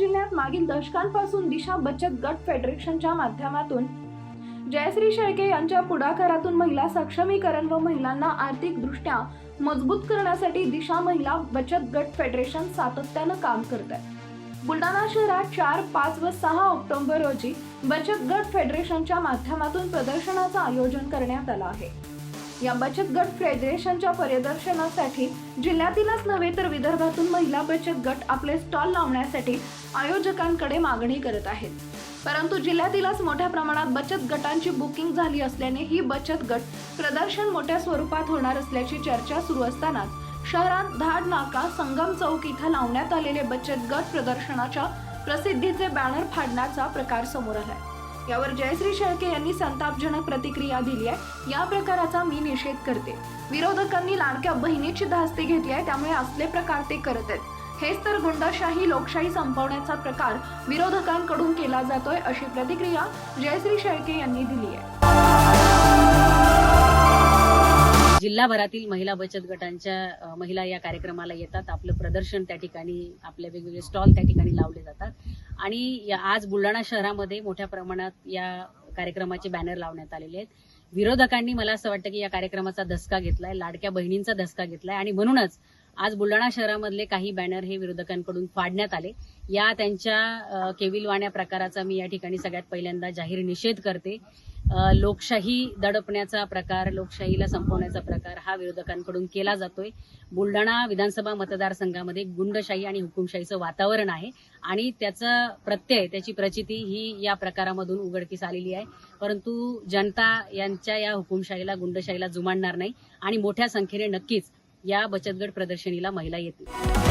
जिल्ह्यात मागील दशकांपासून दिशा बचत गट फेडरेशनच्या माध्यमातून. जयश्री शेळके यांच्या पुढाकारातून महिला सक्षमीकरण व महिलांना आर्थिकदृष्ट्या मजबूत करण्यासाठी दिशा महिला बचत गट फेडरेशन सातत्यानं काम करत आहे. बुलढाणा शहरात चार पाच व सहा ऑक्टोबर रोजी बचत गट फेडरेशनच्या माध्यमातून प्रदर्शनाचं आयोजन करण्यात आलं आहे. या बचत गट फेडरेशनच्या पर्यदर्शनासाठी जिल्ह्यातीलच नव्हे तर विदर्भातून महिला बचत गट आपले स्टॉल लावण्यासाठी आयोजकांकडे मागणी करत आहेत. परंतु जिल्ह्यातीलच मोठ्या प्रमाणात बचत गटांची बुकिंग झाली असल्याने ही बचत गट प्रदर्शन मोठ्या स्वरूपात होणार असल्याची चर्चा सुरू असतानाच शहरात धाड नाका संगम चौक इथं लावण्यात आलेले बचत गट प्रदर्शनाच्या प्रसिद्धीचे बॅनर फाडण्याचा प्रकार समोर आलाय. यावर जयश्री शेळके यांनी संतापजनक प्रतिक्रिया दिली आहे. या प्रकाराचा मी निषेध करते. विरोधकांनी लाडक्या बहिणीची धास्ती घेतली आहे त्यामुळे असले प्रकार ते करत आहेत. हेच तर गुंडशाही लोकशाही संपवण्याचा प्रकार विरोधकांकडून केला जातोय अशी प्रतिक्रिया जयश्री शेळके यांनी दिली आहे. जिल्हाभरातील महिला बचत गटांच्या महिला या कार्यक्रमाला येतात. आपलं प्रदर्शन त्या ठिकाणी आपले वेगवेगळे स्टॉल त्या ठिकाणी लावले जातात. आणि या- आज बुलढाणा शहरामध्ये मोठ्या प्रमाणात या कार्यक्रमाचे बॅनर लावण्यात आलेले आहेत. विरोधकांनी मला असं वाटतं की या कार्यक्रमाचा धसका घेतलाय लाडक्या बहिणींचा धसका घेतलाय. आणि म्हणूनच आज बुलढाणा शहरामधले काही बॅनर हे विरोधकांकडून फाडण्यात आले. या त्यांच्या केविलवाण्या प्रकाराचा मी या ठिकाणी सगळ्यात पहिल्यांदा जाहीर निषेध करते. लोकशाही दडपण्याचा प्रकार लोकशाहीला संपवण्याचा प्रकार हा विरोधकांकडून केला जातोय. बुलढाणा विधानसभा मतदारसंघामध्ये गुंडशाही आणि हुकुमशाहीचं वातावरण आहे आणि त्याचा प्रत्यय त्याची प्रचिती ही या प्रकारामधून उघडकीस आलेली आहे. परंतु जनता यांच्या या हुकुमशाहीला गुंडशाहीला जुमानणार नाही आणि मोठ्या संख्येने नक्कीच या बचतगट प्रदर्शनीला महिला येतील.